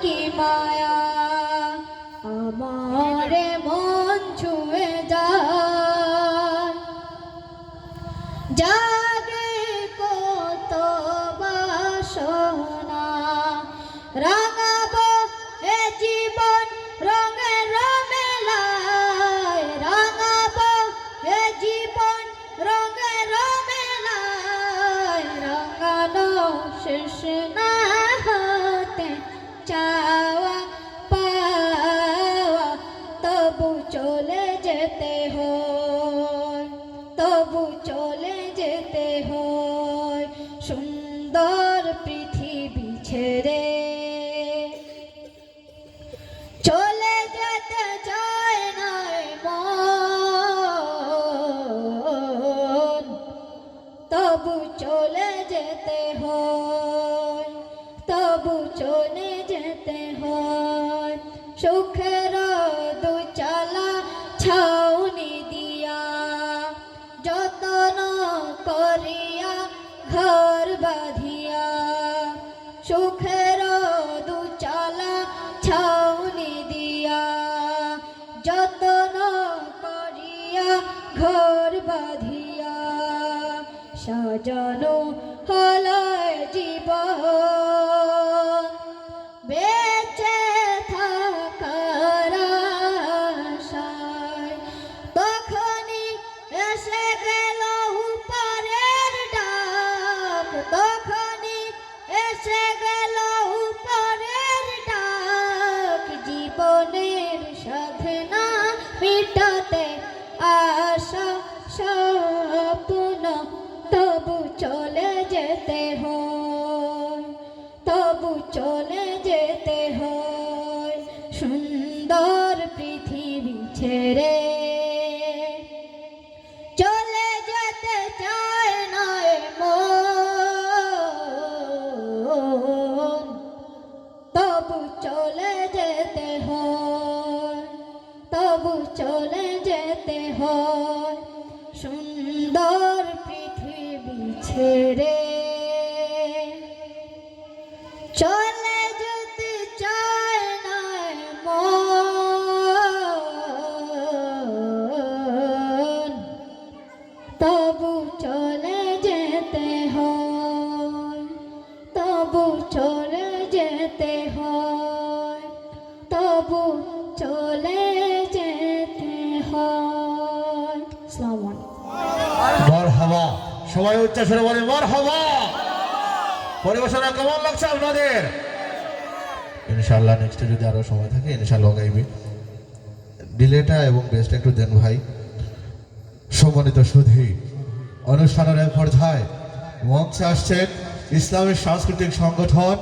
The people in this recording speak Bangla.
কি মায়া? আমার মন ছুঁয়ে যায়। জাগে কত বাসনা, রাঙাব এ জীবন রঙে রমেলায় রাঙাব এ জীবন রঙে রমেলায় রাঙানো শেষ না সুন্দর পৃথিবী ছেড়ে চলে যেতে চায় নাই মন। তবু চলে যেতে হয়, তবু চলে যেতে হয়। সুখের দু চালা ছা সুখের দুচালা ছাউনি দিয়া, যতন করিয়া ঘর বাঁধিয়া, সাজানো হলয় জীবন। বেঁচে থাকার তখনই এসে আশা স্বপ্ন তবু চলে যেতে হয়, তবু চলে যেতে হয় সুন্দর পৃথিবী ছেড়ে। চলে যেতে চায় না এ মন তবু চলে যেতে হয়, তবু চলে যেতে হয়, সুন্দর পৃথিবী ছেড়ে। চলে যেতে চায় না তবু চলে যেতে হয়, তবু চলে যেতে হয়। সবাই উচ্চাসনে বলে মার হবা পরিবেশনা কেমন লাগছে আপনাদের? ইনশাল্লাহ নেক্সটে যদি আরও সময় থাকে ইনশাল্লাহ গাইবে। ডিলেটা এবং বেস্টটা একটু দেন ভাই। সম্মানিত সুধী, অনুষ্ঠানের এক পর্যায়ে মঞ্চে আসছেন ইসলামের সাংস্কৃতিক সংগঠন